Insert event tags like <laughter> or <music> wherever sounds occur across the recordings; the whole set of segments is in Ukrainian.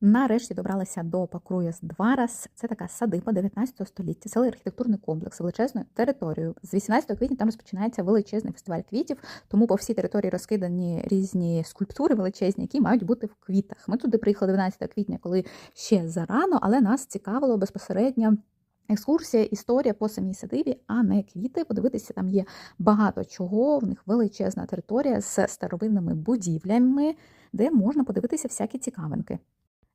Нарешті добралася до Пакруяс Дварас. Це така садиба 19 століття, цілий архітектурний комплекс величезною територією. З 18 квітня там розпочинається величезний фестиваль квітів, тому по всій території розкидані різні скульптури величезні, які мають бути в квітах. Ми туди приїхали 12 квітня, коли ще зарано, але нас цікавило безпосередньо. Екскурсія, історія по самій садибі, а не квіти. Подивитися, там є багато чого. В них величезна територія з старовинними будівлями, де можна подивитися всякі цікавинки.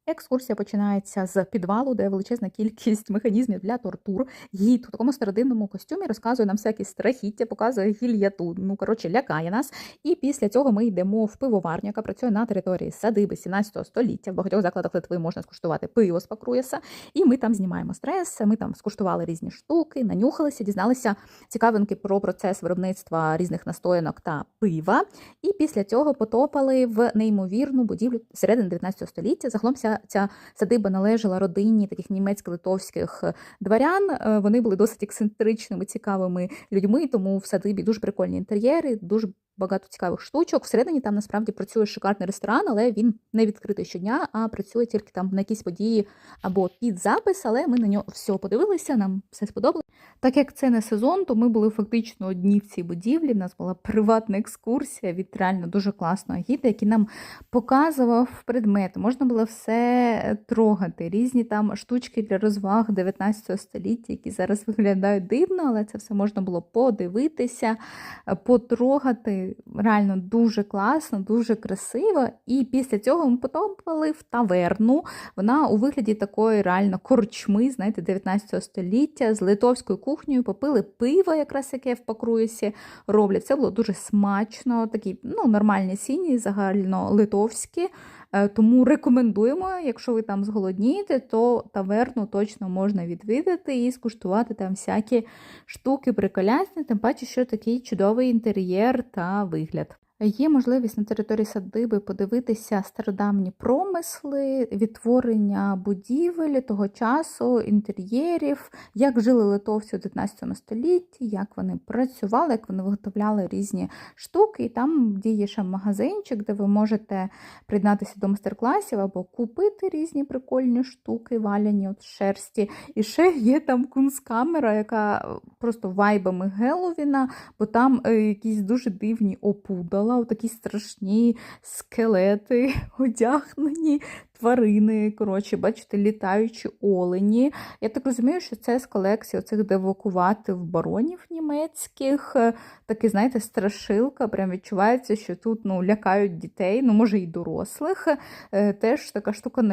Екскурсія починається з підвалу, де величезна кількість механізмів для тортур. Гід у такому стародивному костюмі розказує нам всякі страхіття, показує гільяту. Ну коротше, лякає нас. І після цього ми йдемо в пивоварню, яка працює на території садиби 17 століття. В багатьох закладах Литви можна скуштувати пиво з Пакруєса. І ми там знімаємо стрес. Ми там скуштували різні штуки, нанюхалися, дізналися цікавинки про процес виробництва різних настоянок та пива. І після цього потопали в неймовірну будівлю середини 19 століття. Загалом ця, садиба належала родині таких німецько-литовських дворян. Е, Вони були досить ексцентричними, цікавими людьми, тому в садибі дуже прикольні інтер'єри, дуже багато цікавих штучок. Всередині там насправді працює шикарний ресторан, але він не відкритий щодня, а працює тільки там на якісь події або під запис. Але ми на нього все подивилися, нам все сподобалося. Так як це не сезон, то ми були фактично одні в цій будівлі. У нас була приватна екскурсія від реально дуже класного гіда, який нам показував предмети. Можна було все трогати, різні там штучки для розваг 19 століття, які зараз виглядають дивно, але це все можна було подивитися, потрогати. Реально дуже класно, дуже красиво. І після цього ми потрапили в таверну. Вона у вигляді такої реально корчми, знаєте, 19 століття з литовською кухнею попили пиво, якраз яке в Пакруєсі роблять. Це було дуже смачно, такі ну, нормальні сіні, загально литовські. Е, Тому рекомендуємо, якщо ви там зголоднієте, то таверну точно можна відвідати і скуштувати там всякі штуки приколясні, тим паче, що такий чудовий інтер'єр та вигляд. Є можливість на території садиби подивитися стародавні промисли, відтворення будівель того часу, інтер'єрів, як жили литовці у 19 столітті, як вони працювали, як вони виготовляли різні штуки. І там діє ще магазинчик, де ви можете приєднатися до майстер-класів або купити різні прикольні штуки, валяні от шерсті. І ще є там кунсткамера, яка просто вайбами Геловіна, бо там е, якісь дуже дивні опудала, такі страшні скелети, <laughs> одягнені тварини. Коротше, бачите, літаючі олені. Я так розумію, що це з колекції оцих девокуватив баронів німецьких. Таке, знаєте, страшилка. Прям відчувається, що тут ну, лякають дітей, ну може і дорослих. Е, Теж така штука на